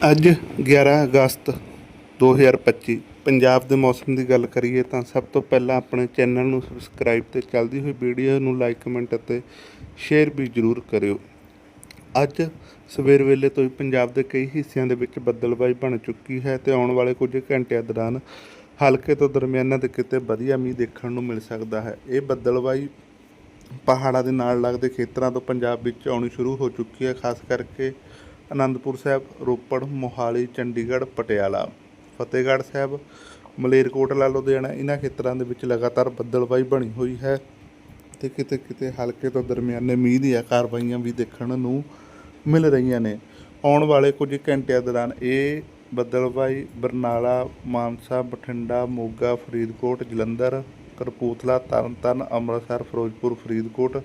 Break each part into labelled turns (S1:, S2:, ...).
S1: ਅੱਜ 11 ਅਗਸਤ 2025 ਪੰਜਾਬ ਦੇ ਮੌਸਮ ਦੀ ਗੱਲ ਕਰੀਏ ਤਾਂ ਸਭ ਤੋਂ ਪਹਿਲਾਂ ਆਪਣੇ ਚੈਨਲ ਨੂੰ ਸਬਸਕ੍ਰਾਈਬ ਤੇ ਚੱਲਦੀ ਹੋਈ ਵੀਡੀਓ ਨੂੰ ਲਾਈਕ ਕਮੈਂਟ ਅਤੇ ਸ਼ੇਅਰ ਵੀ ਜ਼ਰੂਰ ਕਰਿਓ। ਅੱਜ ਸਵੇਰ ਵੇਲੇ ਤੋਂ ਹੀ ਪੰਜਾਬ ਦੇ ਕਈ ਹਿੱਸਿਆਂ ਦੇ ਵਿੱਚ ਬੱਦਲਬਾਈ ਬਣ ਚੁੱਕੀ ਹੈ ਤੇ ਆਉਣ ਵਾਲੇ ਕੁਝ ਘੰਟਿਆਂ ਦੌਰਾਨ ਹਲਕੇ ਤੋਂ ਦਰਮਿਆਨਾ ਤੇ ਕਿਤੇ ਵਧੀਆ ਮੀਂਹ ਦੇਖਣ ਨੂੰ ਮਿਲ ਸਕਦਾ ਹੈ। ਇਹ ਬੱਦਲਬਾਈ ਪਹਾੜਾਂ ਦੇ ਨਾਲ ਲੱਗਦੇ ਖੇਤਰਾਂ ਤੋਂ ਪੰਜਾਬ ਵਿੱਚ ਆਉਣੀ ਸ਼ੁਰੂ ਹੋ ਚੁੱਕੀ ਹੈ, ਖਾਸ ਕਰਕੇ ਅਨੰਦਪੁਰ ਸਾਹਿਬ, ਰੋਪੜ, ਮੋਹਾਲੀ, ਚੰਡੀਗੜ੍ਹ, ਪਟਿਆਲਾ। ਫਤਿਹਗੜ੍ਹ ਸਾਹਿਬ ਮਲੇਰਕੋਟਲਾ ਲੁਧਿਆਣਾ, ਇਹਨਾਂ ਖੇਤਰਾਂ ਦੇ ਵਿੱਚ ਲਗਾਤਾਰ ਬੱਦਲਬਾਈ ਬਣੀ ਹੋਈ ਹੈ ਤੇ ਕਿਤੇ ਕਿਤੇ ਹਲਕੇ ਤੋਂ ਦਰਮਿਆਨੇ ਮੀਂਹ ਦੀਆਂ ਕਾਰਵਾਈਆਂ ਵੀ ਦੇਖਣ ਨੂੰ ਮਿਲ ਰਹੀਆਂ ਨੇ। ਆਉਣ ਵਾਲੇ ਕੁਝ ਘੰਟਿਆਂ ਦੌਰਾਨ ਇਹ ਬੱਦਲਬਾਈ ਬਰਨਾਲਾ, ਮਾਨਸਾ, ਬਠਿੰਡਾ, ਮੋਗਾ, ਫਰੀਦਕੋਟ, ਜਲੰਧਰ ਕਰਪੂਥਲਾ ਤਰਨਤਾਰਨ, ਅੰਮ੍ਰਿਤਸਰ, ਫਿਰੋਜ਼ਪੁਰ, ਫਰੀਦਕੋਟ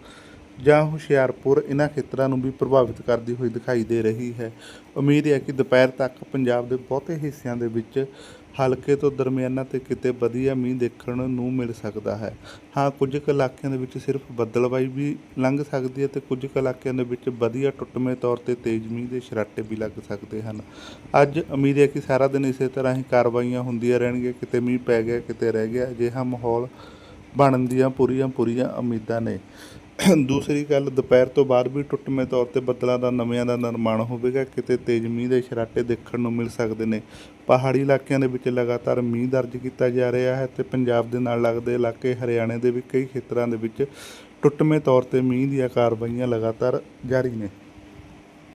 S1: ਜਾਂ ਹੁਸ਼ਿਆਰਪੁਰ ਇਹਨਾਂ ਖੇਤਰਾਂ ਨੂੰ ਵੀ ਪ੍ਰਭਾਵਿਤ ਕਰਦੀ ਹੋਈ ਦਿਖਾਈ ਦੇ ਰਹੀ ਹੈ। ਉਮੀਦ ਹੈ ਕਿ ਦੁਪਹਿਰ ਤੱਕ ਪੰਜਾਬ ਦੇ ਬਹੁਤੇ ਹਿੱਸਿਆਂ ਦੇ ਵਿੱਚ ਹਲਕੇ ਤੋਂ ਦਰਮਿਆਨਾ ਤੇ ਕਿਤੇ ਵਧੀਆ ਮੀਂਹ ਦੇਖਣ ਨੂੰ ਮਿਲ ਸਕਦਾ ਹੈ। ਹਾਂ, ਕੁਝ ਕੁ ਇਲਾਕਿਆਂ ਦੇ ਵਿੱਚ ਸਿਰਫ ਬੱਦਲਬਾਈ ਵੀ ਲੰਘ ਸਕਦੀ ਹੈ ਤੇ ਕੁਝ ਕੁ ਇਲਾਕਿਆਂ ਦੇ ਵਿੱਚ ਵਧੀਆ ਟੁੱਟਵੇਂ ਤੌਰ ਤੇ ਤੇਜ਼ ਮੀਂਹ ਦੇ ਛਰਾਟੇ ਵੀ ਲੱਗ ਸਕਦੇ ਹਨ। ਅੱਜ ਉਮੀਦ ਹੈ ਕਿ ਸਾਰਾ ਦਿਨ ਇਸੇ ਤਰ੍ਹਾਂ ਹੀ ਕਾਰਵਾਈਆਂ ਹੁੰਦੀਆਂ ਰਹਿਣਗੀਆਂ, ਕਿਤੇ ਮੀਂਹ ਪੈ ਗਿਆ, ਕਿਤੇ ਰਹਿ ਗਿਆ, ਅਜਿਹਾ ਮਾਹੌਲ ਬਣਨ ਦੀਆਂ ਪੂਰੀਆਂ ਪੂਰੀਆਂ ਉਮੀਦਾਂ ਨੇ। ਦੂਸਰੀ ਗੱਲ, ਦੁਪਹਿਰ ਤੋਂ ਬਾਅਦ ਵੀ ਟੁੱਟਵੇਂ ਤੌਰ ਤੇ ਬੱਦਲਾਂ ਦਾ ਨਵਿਆਂ ਦਾ ਨਿਰਮਾਣ ਹੋਵੇਗਾ। ਕਿਤੇ ਤੇਜ਼ ਮੀਂਹ ਦੇ ਛਰਾਟੇ ਦੇਖਣ ਨੂੰ ਮਿਲ ਸਕਦੇ ਨੇ। ਪਹਾੜੀ ਇਲਾਕਿਆਂ ਦੇ ਵਿੱਚ ਲਗਾਤਾਰ ਮੀਂਹ ਦਰਜ ਕੀਤਾ ਜਾ ਰਿਹਾ ਹੈ ਤੇ ਪੰਜਾਬ ਦੇ ਨਾਲ ਲੱਗਦੇ ਇਲਾਕੇ ਹਰਿਆਣੇ ਦੇ ਵੀ ਕਈ ਖੇਤਰਾਂ ਦੇ ਵਿੱਚ ਟੁੱਟਵੇਂ ਤੌਰ ਤੇ ਮੀਂਹ ਦੀਆਂ ਕਾਰਵਾਈਆਂ ਲਗਾਤਾਰ ਜਾਰੀ ਨੇ।